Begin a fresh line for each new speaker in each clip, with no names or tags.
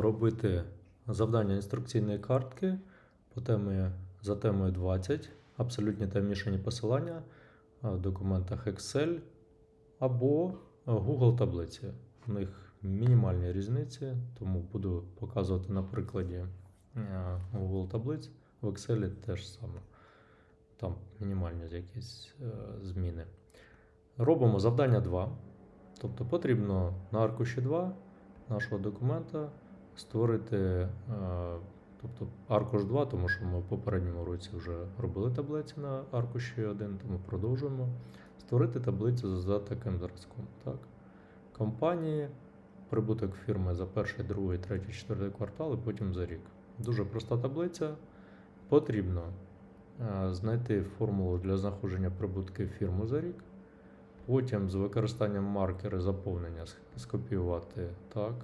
робити завдання інструкційної картки по темі, за темою 20, абсолютні та мішані посилання в документах Excel або Google таблиці. У них мінімальні різниці, тому буду показувати на прикладі Google таблиць. В Excel теж саме. Там мінімальні якісь е, зміни. Робимо завдання 2. Тобто потрібно на аркуші 2 нашого документа створити, е, тобто аркуш 2, тому що ми в попередньому році вже робили таблиці на аркуші 1, тому продовжуємо. Створити таблицю за таким зразком. Так. Компанії, прибуток фірми за перший, другий, третій, четвертий квартал і потім за рік. Дуже проста таблиця. Потрібно е, знайти формулу для знаходження прибутків фірми за рік. Потім з використанням маркери заповнення скопіювати так,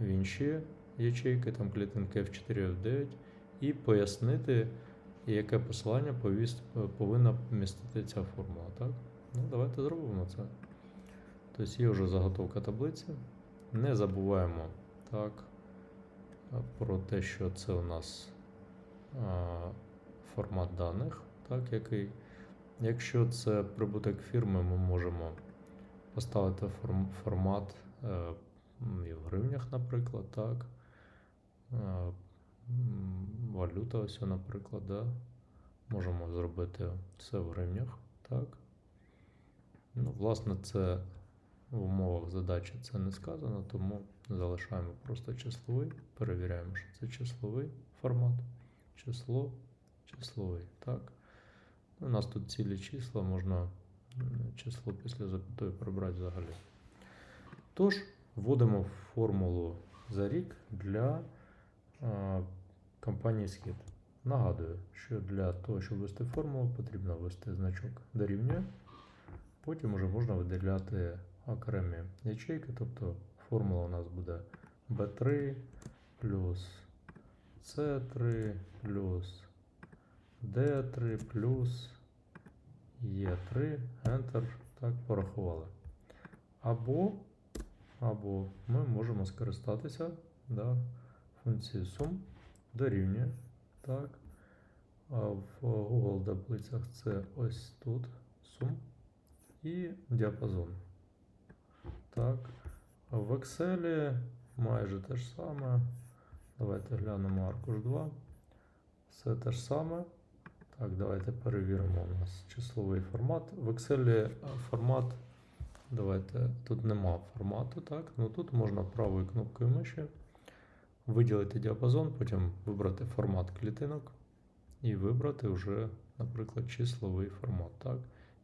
в інші ячейки, там клітинки F4, F9, і пояснити, яке посилання повіс- повинна містити ця формула. Так? Ну, давайте зробимо це. Тобто є вже заготовка таблиці. Не забуваємо так, про те, що це у нас а, формат даних, так, який. Якщо це прибуток фірми, ми можемо поставити форм, формат е, в гривнях, наприклад, так. Валюта, ось, наприклад, да. Можемо зробити це в гривнях, так. Ну, власне, це в умовах задачі це не сказано, тому залишаємо просто числовий, перевіряємо, що це числовий формат. Число, числовий, так. У нас тут цілі числа, можна число після запятої прибрати взагалі. Тож, вводимо формулу за рік для компанії Схід. Нагадую, що для того, щоб ввести формулу, потрібно ввести значок дорівнює. Потім вже можна виділяти окремі ячейки, тобто формула у нас буде B3 плюс C3 плюс D3 плюс E3, Enter, так, порахували. Або, або ми можемо скористатися да, функцією sum дорівнює. Так. А в Google таблицях це ось тут sum і діапазон. Так. А в Excel майже те ж саме. Давайте глянемо аркуш 2. Все те ж саме. Так, давайте перевіримо у нас числовий формат. В Excel е, формат. Давайте, тут нема формату, так? Ну тут можна правою кнопкою миші виділити діапазон, потім вибрати формат клітинок і вибрати вже, наприклад, числовий формат, так?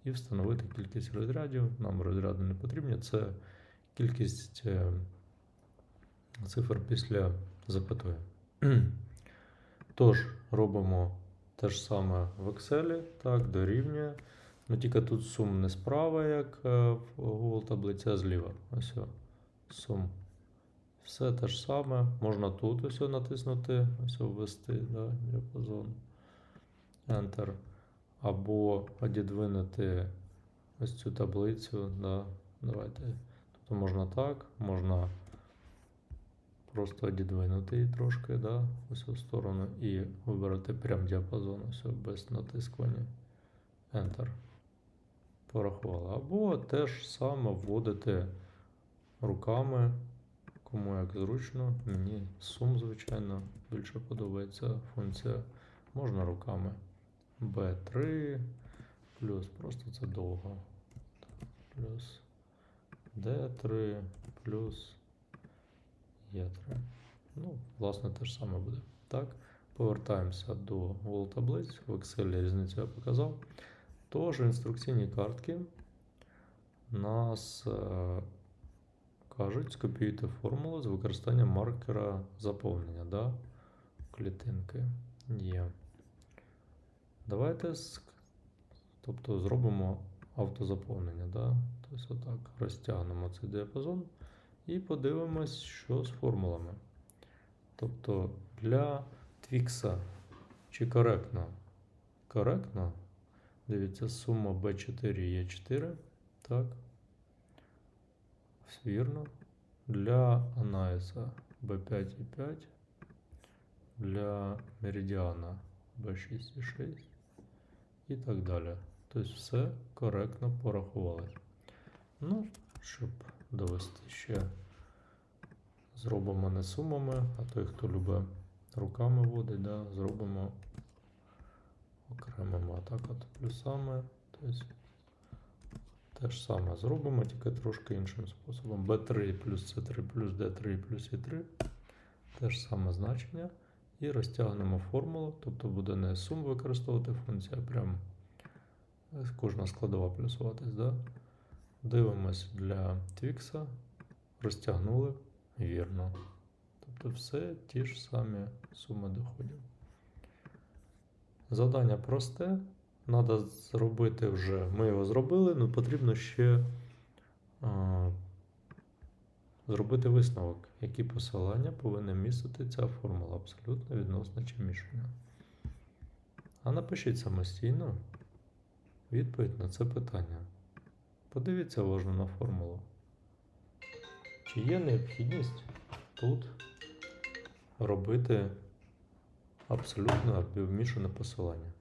І встановити кількість розрядів. Нам розряди не потрібні. Це кількість е, цифр після запятої. Тож, робимо те ж саме в Excel, так, дорівнює. Ну тільки тут сум не справа, як е, в Google таблиці, а зліва. Ось сум. Все те ж саме. Можна тут ось натиснути, ось ввести да, діапазон. Enter. Або віддвинути ось цю таблицю. Да. Давайте. Тобто можна так, можна просто віддвинути її трошки, да, ось у сторону, і вибрати прям діапазон, ось без натискування. Enter. Порахували. Або теж саме вводити руками, кому як зручно. Мені сум, звичайно, більше подобається функція. Можна руками. B3 плюс, просто це довго. Плюс D3 плюс Є 3. Ну, власне, те ж саме буде. Так, повертаємося до Google таблиць. В Excel різницю я показав. Тож, інструкційні картки нас е, кажуть, скопіюйте формулу з використанням маркера заповнення. Да? Клітинки є. Давайте тобто, зробимо автозаповнення. Да? Тобто, отак, розтягнемо цей діапазон. І подивимось, що з формулами. Тобто для Твікса чи коректно? Коректно. Дивіться, сума B4 є 4. Так. Вірно. Для аналіза B5,5 для меридіана B6,6 і так далі. Тобто все коректно порахували. Ну, щоб довести ще, зробимо не сумами, а той, хто любить руками водить, да, зробимо окремими а так от плюсами. Тобто те ж саме зробимо, тільки трошки іншим способом. B3 плюс C3 плюс D3 плюс E3. Те ж саме значення. І розтягнемо формулу, тобто буде не сум використовувати функція, а прям е, кожна складова плюсуватись. Да? Дивимось для твікса, розтягнули вірно. Тобто все ті ж самі суми доходів. Завдання просте. Треба зробити вже. Ми його зробили, але потрібно ще а, зробити висновок, які посилання повинна містити ця формула абсолютно відносно чи мішання. А напишіть самостійно відповідь на це питання. Подивіться уважно на формулу. Чи є необхідність тут робити абсолютно обмішане посилання?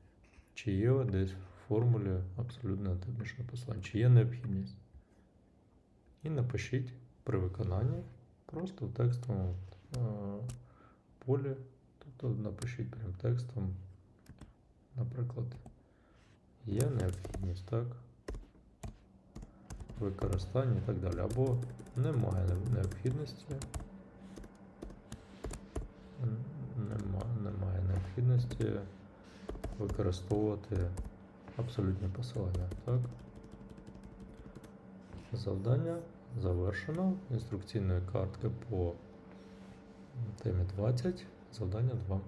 Чи є десь формулі абсолютно обмішане посилання? Чи є необхідність? І напишіть при виконанні просто в текстовому е, полі. Тобто напишіть прям текстом, наприклад, є необхідність, так? Використання і так далі. Або немає необхідності. Немає необхідності використовувати абсолютні посилання. Так? Завдання завершено. Інструкційної картки по темі 20. Завдання 2.